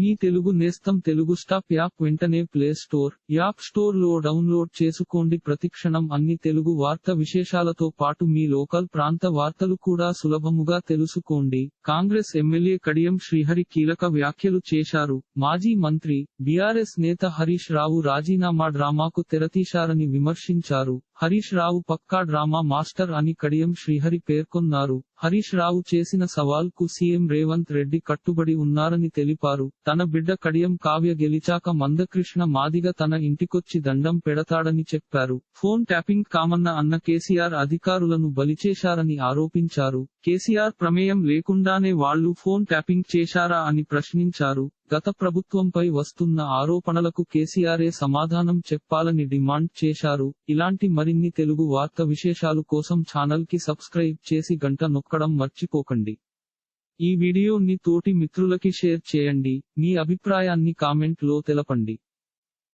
మీ తెలుగు నేస్తం Telugu stop app వెంటనే play store app స్టోర్లో డౌన్లోడ్ చేసుకోండి. ప్రతిక్షణం అన్ని తెలుగు వార్త విశేషాలతో పాటు మీ లోకల్ ప్రాంత వార్తలు కూడా సులభముగా తెలుసుకోండి. కాంగ్రెస్ ఎమ్మెల్యే కడియం శ్రీహరి కీలక వ్యాఖ్యలు చేశారు. మాజీ మంత్రి బీఆర్ఎస్ నేత హరీష్ రావు రాజీనామా డ్రామాకు తెరతీశారని విమర్శించారు. హరీష్ రావు పక్కా డ్రామా మాస్టర్ అని కడియం శ్రీహరి పేర్కొన్నారు. హరీష్ రావు చేసిన సవాల్కు సీఎం రేవంత్ రెడ్డి కట్టుబడి ఉన్నారని తెలిపారు. తన బిడ్డ కడియం కావ్య గెలిచాక మందకృష్ణ మాదిగ తన ఇంటికొచ్చి దండం పెడతాడని చెప్పారు. ఫోన్ ట్యాపింగ్ కామన్న అన్న కేసీఆర్ అధికారులను బలిచేశారని ఆరోపించారు. కేసీఆర్ ప్రమేయం లేకుండానే వాళ్ళు ఫోన్ ట్యాపింగ్ చేశారా అని ప్రశ్నించారు. గత ప్రభుత్వంపై వస్తున్న ఆరోపణలకు కేసీఆరే సమాధానం చెప్పాలని డిమాండ్ చేశారు. ఇలాంటి మరిన్ని తెలుగు వార్త విశేషాలు కోసం ఛానల్కి సబ్స్క్రైబ్ చేసి గంట నొక్కడం మర్చిపోకండి. ఈ వీడియోని తోటి మిత్రులకి షేర్ చేయండి. మీ అభిప్రాయాన్ని కామెంట్లో తెలపండి.